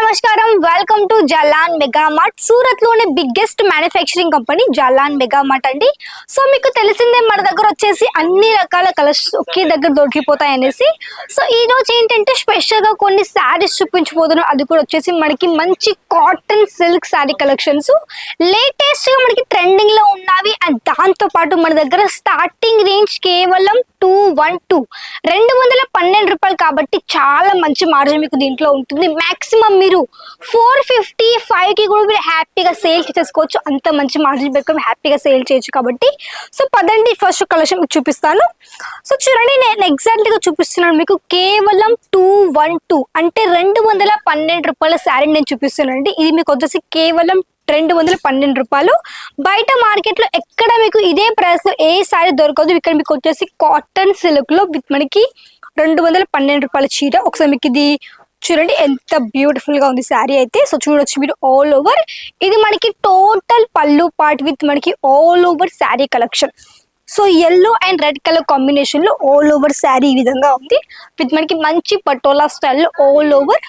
నమస్కారం. Welcome to Jalan Megamart సూరత్లోనే biggest manufacturing company Jalan Megamart అండి. So మీకు తెలిసిందే మన దగ్గర వచ్చేసి అన్ని రకాల కలర్స్ ఒకే దగ్గర దొరికిపోతాయి అనేసి సో ఈ రోజు ఏంటంటే స్పెషల్గా కొన్ని శారీస్ చూపించబోతున్నాం. అది కూడా వచ్చేసి మనకి మంచి కాటన్ సిల్క్ శారీ కలెక్షన్స్ లేటెస్ట్గా మనకి ట్రెండింగ్లో ఉన్నవి. అండ్ దాంతో పాటు మన దగ్గర స్టార్టింగ్ రేంజ్ కేవలం టూ వన్ టూ రెండు వందల పన్నెండు రూపాయలు కాబట్టి చాలా మంచి మార్జిన్ మీకు దీంట్లో ఉంటుంది. మాక్సిమం మీరు ఫోర్ ఫిఫ్టీ ఫైవ్కి కూడా మీరు హ్యాపీగా సేల్ చేసుకోవచ్చు అంత మంచి మార్జిన్ పెట్టుకొని హ్యాపీగా సేల్ చేయొచ్చు కాబట్టి. సో పదండి ఫస్ట్ కలెక్షన్ మీకు చూపిస్తాను. సో చూడండి నేను ఎగ్జాక్ట్గా చూపిస్తున్నాను మీకు. కేవలం టూ వన్ టూ అంటే రెండు వందల పన్నెండు రూపాయల శారీ నేను చూపిస్తున్నాను అండి ఇది మీకు వచ్చేసి కేవలం రెండు వందల పన్నెండు రూపాయలు. బయట మార్కెట్లో ఎక్కడ మీకు ఇదే ప్రైస్లో ఏ శారీ దొరకదు. ఇక్కడ మీకు వచ్చేసి కాటన్ సిల్క్లో విత్ మనకి రెండు వందల పన్నెండు రూపాయల చీర. ఒకసారి మీకు ఇది చూడండి ఎంత బ్యూటిఫుల్గా ఉంది శారీ అయితే. సో చూడొచ్చు మీరు ఆల్ ఓవర్ ఇది మనకి టోటల్ పళ్ళు పార్ట్ విత్ మనకి all over sari collection so yellow and red colour కాంబినేషన్లో ఆల్ ఓవర్ శారీ ఈ విధంగా ఉంది. విత్ మనకి మంచి పటోలా స్టైల్లో ఆల్ ఓవర్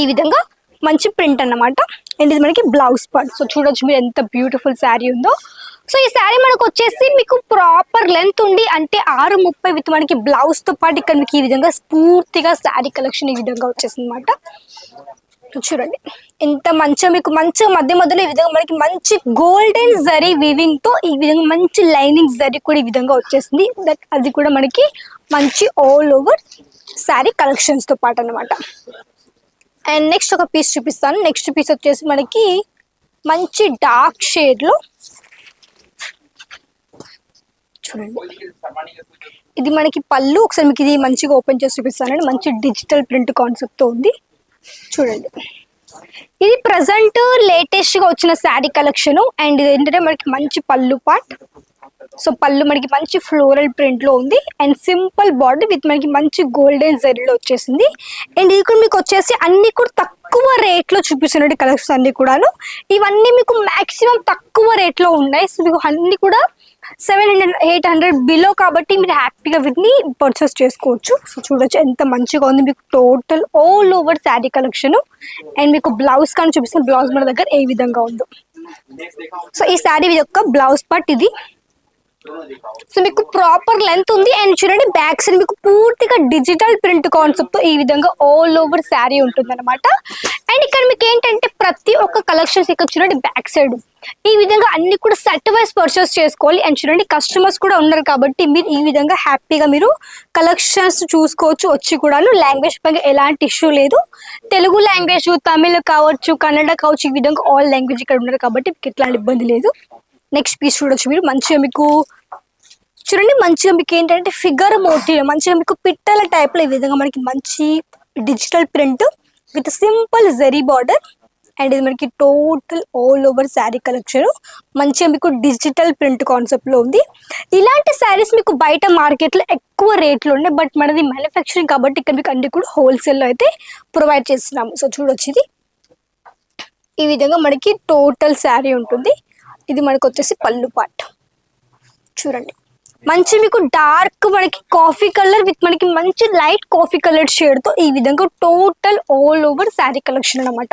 ఈ విధంగా మంచి ప్రింట్ అన్నమాట. అండ్ ఇది మనకి బ్లౌజ్ పార్ట్ సో చూడొచ్చు మీరు ఎంత బ్యూటిఫుల్ శారీ ఉందో. సో ఈ శారీ మనకు వచ్చేసి మీకు ప్రాపర్ లెంత్ ఉండి అంటే ఆరు ముప్పై విత్ మనకి బ్లౌజ్తో పాటు ఇక్కడ మీకు ఈ విధంగా స్ఫూర్తిగా శారీ కలెక్షన్ ఈ విధంగా వచ్చేసింది అనమాట చూడండి. ఎంత మంచిగా మీకు మంచిగా మధ్య మధ్యలో ఈ విధంగా మనకి మంచి గోల్డెన్ జరీ వివింగ్తో ఈ విధంగా మంచి లైనింగ్ జరీ కూడా ఈ విధంగా వచ్చేసింది. దట్ అది కూడా మనకి మంచి ఆల్ ఓవర్ శారీ కలెక్షన్స్తో పాటు అనమాట అండ్ నెక్స్ట్ ఒక పీస్ చూపిస్తాను. నెక్స్ట్ పీస్ వచ్చేసి మనకి మంచి డార్క్ షేడ్లో చూడండి. ఇది మనకి పళ్ళు ఒకసారి మీకు ఇది మంచిగా ఓపెన్ చేసి చూపిస్తానండి. మంచి డిజిటల్ ప్రింట్ కాన్సెప్ట్తో ఉంది. చూడండి. ఇది ప్రజెంట్ లేటెస్ట్గా వచ్చిన శారీ కలెక్షన్ అండ్ ఇది ఏంటంటే మనకి మంచి పళ్ళు పార్ట్ సో పళ్ళు మనకి మంచి ఫ్లోరల్ ప్రింట్లో ఉంది. అండ్ సింపుల్ బాడీ విత్ మనకి మంచి గోల్డెన్ జరీలో వచ్చేసింది. అండ్ ఇది కూడా మీకు వచ్చేసి అన్ని కూడా తక్కువ రేట్లో చూపిస్తున్నట్టు కలెక్షన్స్ అన్ని కూడాను. ఇవన్నీ మీకు మాక్సిమం తక్కువ రేట్లో ఉన్నాయి. సో మీకు అన్ని కూడా seven hundred eight hundred below కాబట్టి మీరు హ్యాపీగా వీటిని పర్చేస్ చేసుకోవచ్చు. సో చూడొచ్చు ఎంత మంచిగా ఉంది. మీకు total all over sari collection. And మీకు బ్లౌజ్ కానీ చూపిస్తే బ్లౌజ్ మన దగ్గర ఏ విధంగా ఉందో. సో ఈ శారీ యొక్క బ్లౌజ్ పార్ట్ ఇది. సో మీకు ప్రాపర్ లెంత్ ఉంది అండ్ చూడండి బ్యాక్ సైడ్ మీకు పూర్తిగా డిజిటల్ ప్రింట్ కాన్సెప్ట్ ఈ విధంగా ఆల్ ఓవర్ శారీ ఉంటుంది అనమాట అండ్ ఇక్కడ మీకు ఏంటంటే ప్రతి ఒక్క కలెక్షన్స్ ఇక్కడ చూడండి బ్యాక్ సైడ్ ఈ విధంగా అన్ని కూడా సెట్ వైజ్ పర్చేస్ చేసుకోవాలి అండ్ చూడండి కస్టమర్స్ కూడా ఉన్నారు కాబట్టి మీరు ఈ విధంగా హ్యాపీగా మీరు కలెక్షన్స్ చూసుకోవచ్చు వచ్చి కూడాను లాంగ్వేజ్ పైన ఎలాంటి ఇష్యూ లేదు. తెలుగు లాంగ్వేజ్ తమిళ్ కావచ్చు కన్నడ కావచ్చు ఈ విధంగా ఆల్ లాంగ్వేజ్ ఇక్కడ ఉన్నారు కాబట్టి మీకు ఎట్లాంటి ఇబ్బంది లేదు. నెక్స్ట్ పీస్ చూడొచ్చు మీరు. మంచిగా మీకు చూడండి మంచిగా మీకు ఏంటంటే ఫిగర్ మోటివ్ మంచిగా మీకు పిట్టల టైప్లో ఈ విధంగా మనకి మంచి digital print with simple zari border and ఇది మనకి total all over sari collection మంచిగా మీకు డిజిటల్ ప్రింట్ కాన్సెప్ట్లో ఉంది. ఇలాంటి శారీస్ మీకు బయట మార్కెట్లో ఎక్కువ రేట్లు ఉన్నాయి. బట్ మనది మ్యానుఫ్యాక్చరింగ్ కాబట్టి ఇక్కడ మీకు అన్ని కూడా హోల్సేల్లో అయితే ప్రొవైడ్ చేస్తున్నాము. సో చూడొచ్చు ఇది. ఈ విధంగా మనకి టోటల్ శారీ ఉంటుంది. ఇది మనకు వచ్చేసి పళ్ళు పాట్. చూడండి. మంచి మీకు డార్క్ మనకి కాఫీ కలర్ విత్ మనకి మంచి లైట్ కాఫీ కలర్ షేడ్తో ఈ విధంగా total all over sari collection అన్నమాట.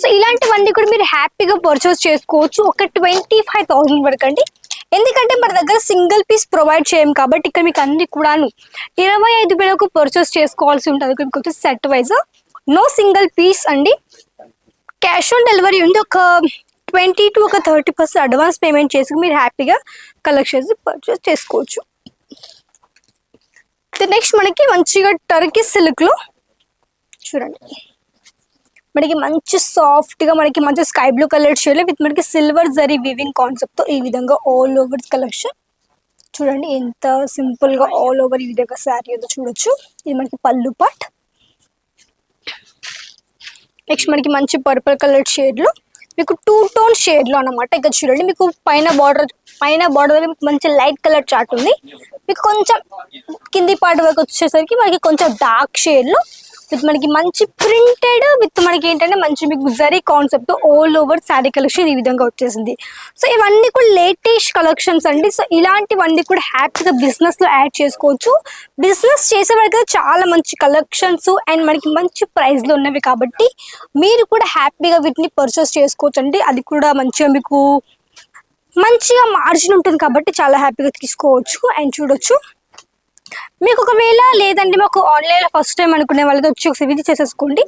సో ఇలాంటివన్నీ కూడా మీరు హ్యాపీగా పర్చేస్ చేసుకోవచ్చు. ఒక ట్వంటీ ఫైవ్ థౌసండ్ వరకు అండి. ఎందుకంటే మన దగ్గర సింగిల్ పీస్ ప్రొవైడ్ చేయం కాబట్టి ఇక్కడ మీకు అన్ని కూడాను ఇరవై ఐదు వేలకు పర్చేస్ చేసుకోవాల్సి ఉంటుంది. ఇక్కడ మీకు వచ్చేసి set wise no single piece అండి. క్యాష్ ఆన్ డెలివరీ ఉంది. ఒక ట్వంటీ టు ఒక థర్టీ పర్సెంట్ అడ్వాన్స్ పేమెంట్ చేసుకుని మీరు హ్యాపీగా కలెక్షన్స్ పర్చేస్ చేసుకోవచ్చు. నెక్స్ట్ మనకి మంచిగా టర్కీ సిల్క్లో చూడండి. మనకి మంచి సాఫ్ట్గా మనకి మంచి sky blue colour shade with మనకి సిల్వర్ జరీ వివింగ్ కాన్సెప్ట్తో ఈ విధంగా ఆల్ ఓవర్ కలెక్షన్ చూడండి ఎంత సింపుల్గా ఆల్ ఓవర్ ఈ విధంగా శారీ ఏదో చూడొచ్చు. ఇది మనకి పళ్ళు పాట్ నెక్స్ట్ మనకి మంచి పర్పుల్ కలర్ షేడ్లో మీకు టూ టోన్ షేడ్లో అన్నమాట. ఇక్కడ చూడండి మీకు పైన బార్డర్ పైన బార్డర్ మీకు మంచి లైట్ కలర్ చార్ట్ ఉంది. మీకు కొంచెం కింది పార్ట్ వరకు వచ్చేసరికి మనకి కొంచెం డార్క్ షేడ్లో విత్ మనకి మంచి ప్రింటెడ్ విత్ మనకి ఏంటంటే మంచి మీకు zari concept all over sari collection ఈ విధంగా వచ్చేసింది. సో ఇవన్నీ కూడా లేటెస్ట్ కలెక్షన్స్ అండి. సో ఇలాంటివన్నీ కూడా హ్యాపీగా బిజినెస్లో యాడ్ చేసుకోవచ్చు. బిజినెస్ చేసే వాళ్ళకి చాలా మంచి కలెక్షన్స్ అండ్ మనకి మంచి ప్రైస్లో ఉన్నవి కాబట్టి మీరు కూడా హ్యాపీగా వీటిని పర్చేస్ చేసుకోవచ్చు అండి. అది కూడా మంచిగా మీకు మంచిగా మార్జిన్ ఉంటుంది కాబట్టి చాలా హ్యాపీగా తీసుకోవచ్చు అండ్ చూడొచ్చు. మీకు ఒకవేళ లేదండి మాకు ఆన్లైన్లో ఫస్ట్ టైం అనుకునే వాళ్ళకి వచ్చి ఒకసారి విజిట్ చేసేసుకోండి.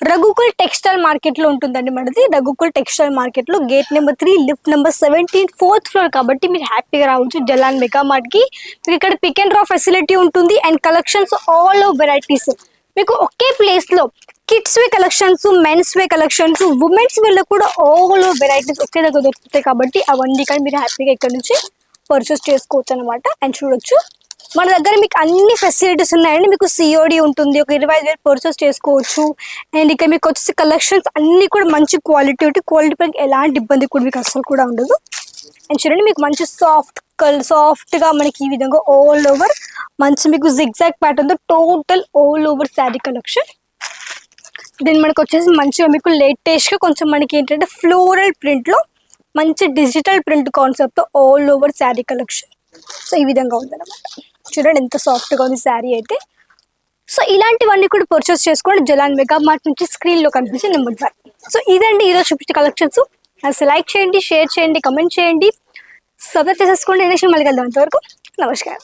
రఘుకుల్ టెక్స్టైల్ మార్కెట్లో ఉంటుందండి మనది. రఘుకుల్ టెక్స్టైల్ మార్కెట్లో gate number three lift number seventeen fourth floor కాబట్టి మీరు హ్యాపీగా రావచ్చు. జలాన్ మెగా మార్ట్కి మీకు ఇక్కడ పిక్ అండ్ డ్రా ఫెసిలిటీ ఉంటుంది and collections all of varieties మీకు ఒకే ప్లేస్లో kids wear collections men's wear collections women's వేలో కూడా ఆల్ ఓ వెరైటీస్ ఒకే దగ్గర దొరుకుతాయి కాబట్టి అవన్నీ కానీ మీరు హ్యాపీగా ఇక్కడ నుంచి పర్చేస్ చేసుకోవచ్చు అనమాట అండ్ చూడొచ్చు. మన దగ్గర మీకు అన్ని ఫెసిలిటీస్ ఉన్నాయండి. మీకు సిఓడి ఉంటుంది ఒక ఇరవై ఐదు వేలు పర్చేస్ చేసుకోవచ్చు. అండ్ ఇక మీకు వచ్చేసి కలెక్షన్స్ అన్ని కూడా మంచి క్వాలిటీ క్వాలిటీ పైన ఎలాంటి ఇబ్బంది కూడా మీకు అసలు కూడా ఉండదు. అండ్ చూడండి మీకు మంచి సాఫ్ట్ కల్ సాఫ్ట్గా మనకి ఈ విధంగా ఆల్ ఓవర్ మంచి మీకు zigzag ప్యాటర్న్తో total all over sari collection దీని మనకు వచ్చేసి మంచిగా మీకు లేటెస్ట్గా కొంచెం మనకి ఏంటంటే ఫ్లోరల్ ప్రింట్లో మంచి digital print concept all over sari collection so ఈ విధంగా ఉందన్నమాట. చూడండి ఎంత సాఫ్ట్గా ఉంది శారీ అయితే. సో ఇలాంటివన్నీ కూడా పర్చేస్ చేసుకోండి. జలాన్ మెగా మార్ట్ నుంచి స్క్రీన్లో కనిపించే నెంబర్ వన్ సో ఇదండి ఈరోజు చూపించే కలెక్షన్స్ అసలు లైక్ చేయండి షేర్ చేయండి కమెంట్ చేయండి. సబ్స్క్రైబ్ చేసేసుకోండి. నేను మళ్ళీ కలుద్దాం అంతవరకు. నమస్కారం.